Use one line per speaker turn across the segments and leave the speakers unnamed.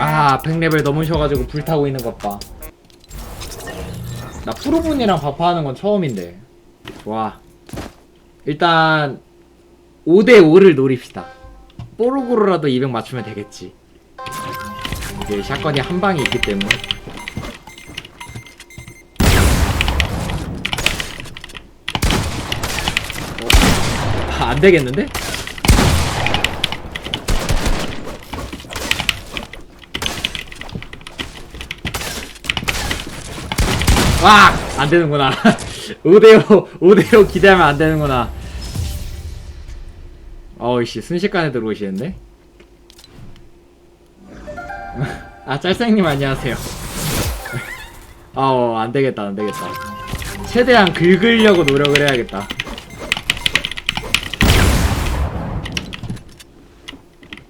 아 100레벨 넘으셔가지고 불타고 있는 것봐. 나 프로분이랑 바파하는 건 처음인데. 좋아 일단 5대5를 노립시다. 뽀로그로라도 200 맞추면 되겠지. 이게 샷건이 한 방이 있기 때문에. 어? 안 되겠는데? 와! 안 되는구나. 5대5, 5대5 기대하면 안 되는구나. 어이씨, 순식간에 들어오시는데? 아, 짤생님 안녕하세요. 어, 안 되겠다, 안 되겠다. 최대한 긁으려고 노력을 해야겠다.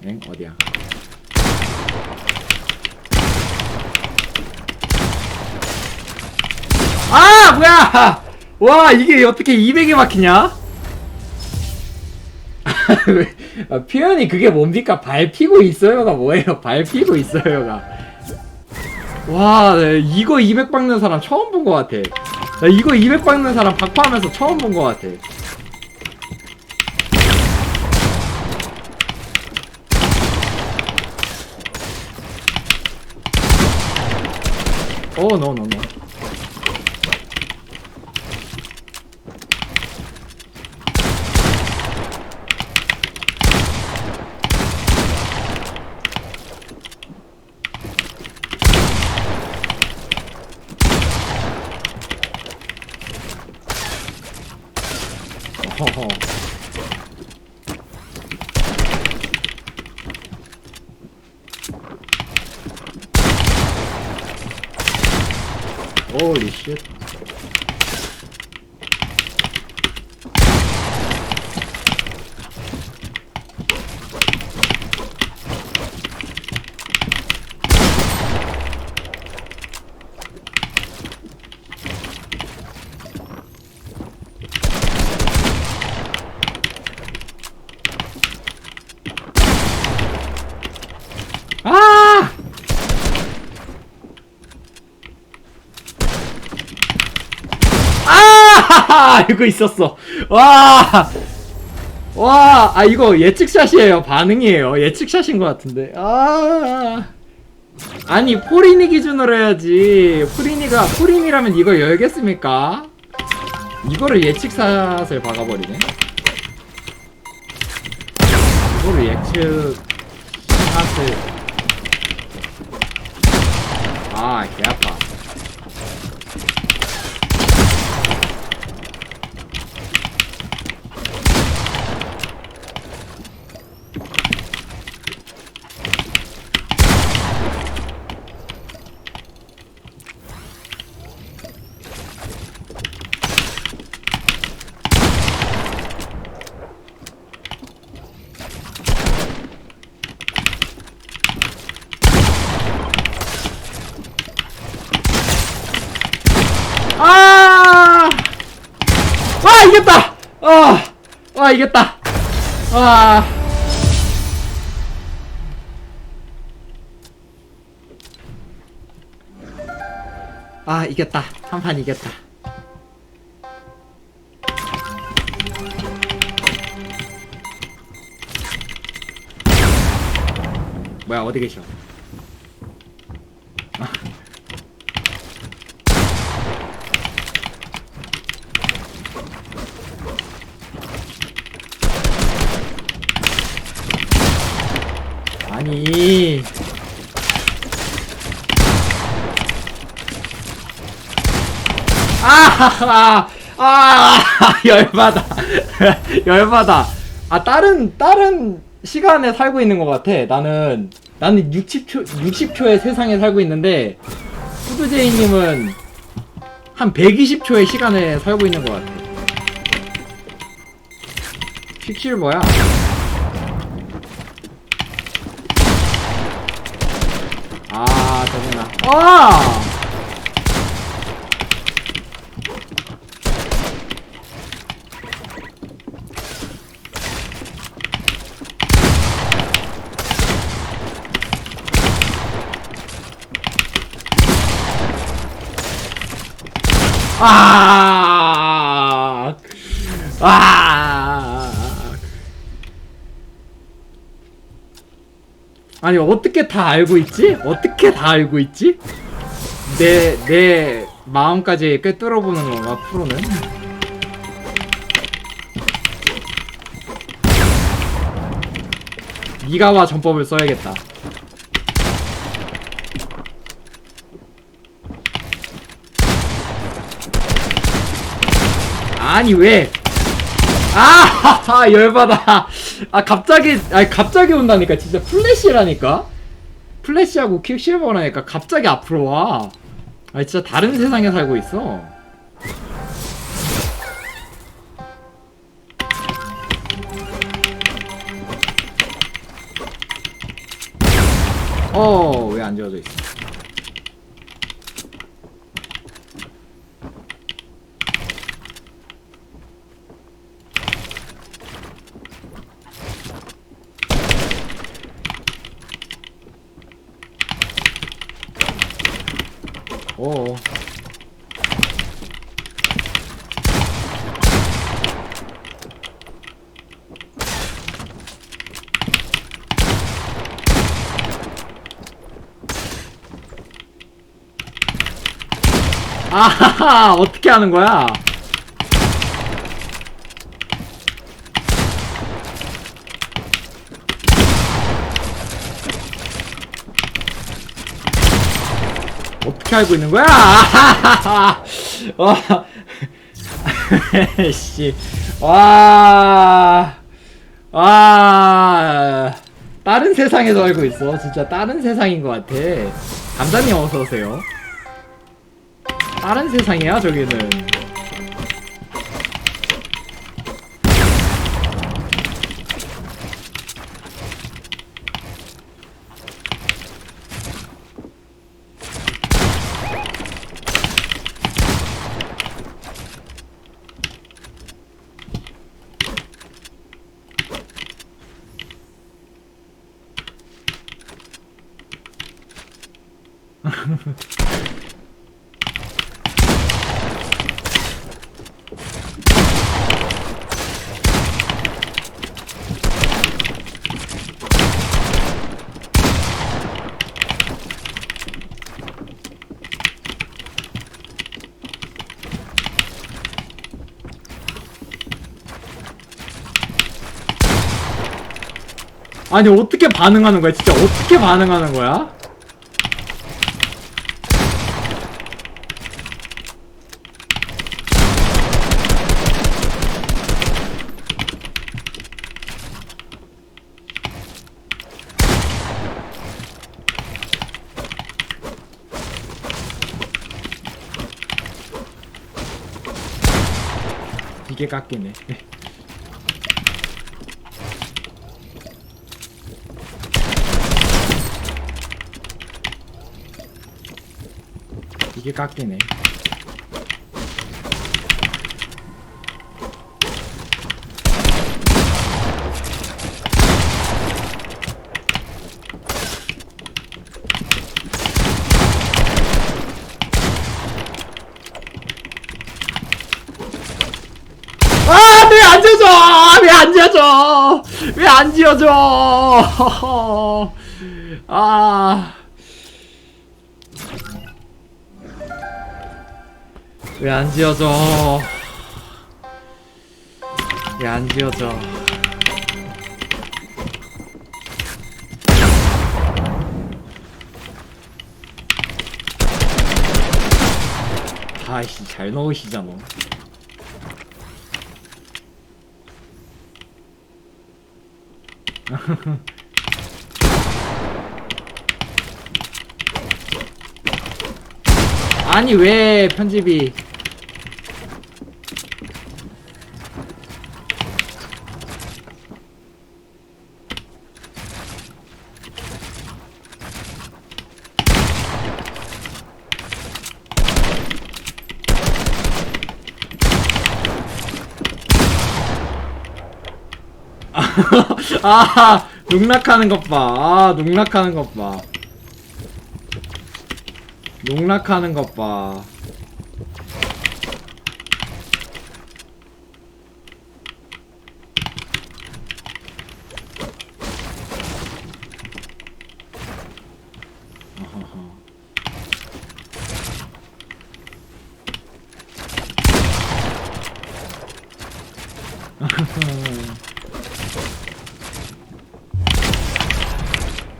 엥? 어디야? 아 뭐야! 와 이게 어떻게 200에 막히냐? 왜, 아, 표현이 그게 뭡니까? 밟히고 있어요가 뭐예요? 밟히고 있어요가. 와 네, 이거 200 박는 사람 처음 본 것 같아. 나 이거 200 박는 사람 박파하면서 처음 본 것 같아. 오 노노노 Shit. 아! 아! 이거 있었어. 와! 와! 아, 이거 예측샷이에요. 반응이에요. 예측샷인 것 같은데. 아! 아니, 포리니 기준으로 해야지. 포리니가, 포리니라면 이걸 열겠습니까? 이거를 예측샷을 박아버리네. 이거를 예측, 샷을. 아, 개 아파. 아! 와 이겼다! 아! 와 이겼다! 와! 아 이겼다. 한 판 이겼다. 뭐야 어디 계셔? 아니 아하하 아 열받아. 열받아. 아 다른 다른 시간에 살고 있는 것 같아. 나는 나는 60초 60초의 세상에 살고 있는데 푸드제이님은 한 120초의 시간에 살고 있는 것 같아. 픽실 뭐야? 아 짜증나 아 아, 아. 아니 어떻게 다 알고 있지? 어떻게 다 알고 있지? 내 내 마음까지 꿰뚫어 보는 건가 프로는? 이가와 전법을 써야겠다. 아니 왜? 아 열받아. 아 갑자기 아 갑자기 온다니까 진짜 플래시라니까. 플래시하고 퀵실버라니까 갑자기 앞으로 와. 아 진짜 다른 세상에 살고 있어. 어, 왜 안 지워져 있어? 어. 아하하 어떻게 하는 거야? 어떻게 알고 있는 거야? 아하하하 와, 씨, 와, 와, 다른 세상에서 알고 있어. 진짜 다른 세상인 것 같아. 감자님 어서 오세요. 다른 세상이야 저기는 아니 어떻게 반응하는 거야 진짜 어떻게 반응하는 거야? 이게 깎이네. 이게 깎이네 아, 왜 안 지어져? 왜 안 지어져? 왜 안 지어져? 아. 왜 안 지어져? 왜 안 지어져? 아이씨, 잘 넣으시잖아. 아니 왜 편집이 아, 농락하는 것 봐. 아, 농락하는 것 봐. 농락하는 것 봐.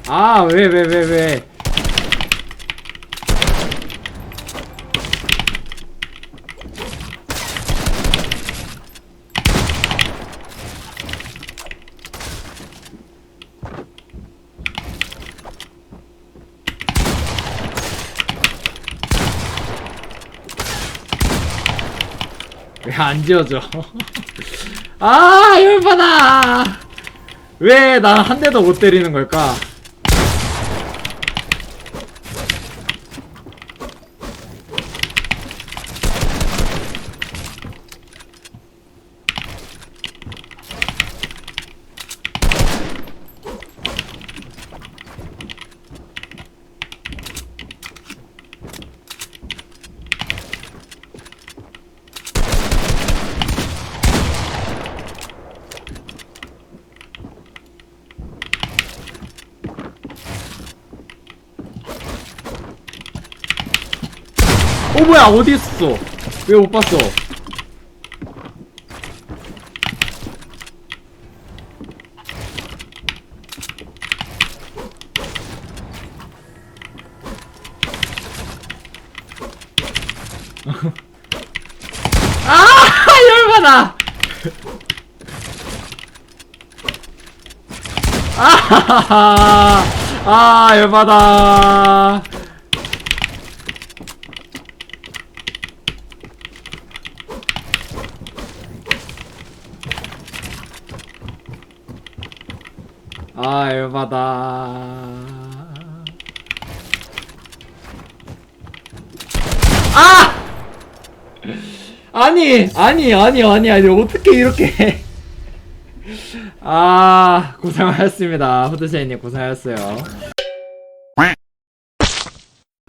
아, 왜, 왜, 왜, 왜. 왜 안 지워져? 아, 열받아! 왜난한 대도 못 때리는 걸까? 뭐야 어디 있었어? 왜 못 봤어? 아 열받아. 아, 아 열받아. 아 열받아! 아 아니 아니 아니 아니 아니 어떻게 이렇게. 아 고생하셨습니다. 후드샤이님 고생하셨어요.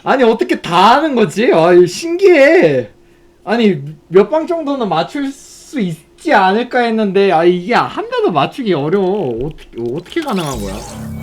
아니 어떻게 다 하는 거지? 아 신기해. 아니 몇 방 정도는 맞출 수 있지 않을까 했는데 아 이게 한 대도 맞추기 어려워. 어떻게 어떻게 가능한 거야